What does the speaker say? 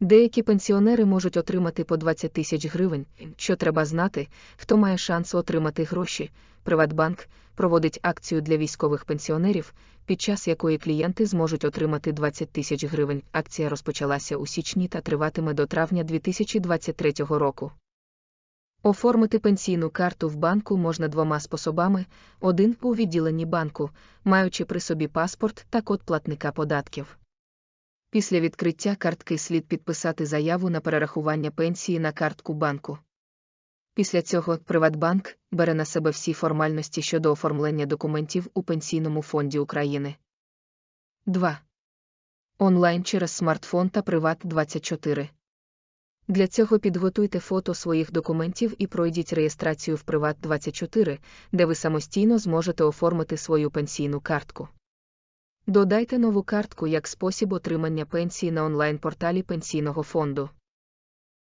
Деякі пенсіонери можуть отримати по 20 тисяч гривень. Що треба знати, хто має шанс отримати гроші. Приватбанк проводить акцію для військових пенсіонерів, під час якої клієнти зможуть отримати 20 тисяч гривень. Акція розпочалася у січні та триватиме до травня 2023 року. Оформити пенсійну карту в банку можна двома способами: один у відділенні банку, маючи при собі паспорт та код платника податків. Після відкриття картки слід підписати заяву на перерахування пенсії на картку банку. Після цього Приватбанк бере на себе всі формальності щодо оформлення документів у Пенсійному фонді України. 2. Онлайн через смартфон та Приват24. Для цього підготуйте фото своїх документів і пройдіть реєстрацію в Приват24, де ви самостійно зможете оформити свою пенсійну картку. Додайте нову картку як спосіб отримання пенсії на онлайн-порталі Пенсійного фонду.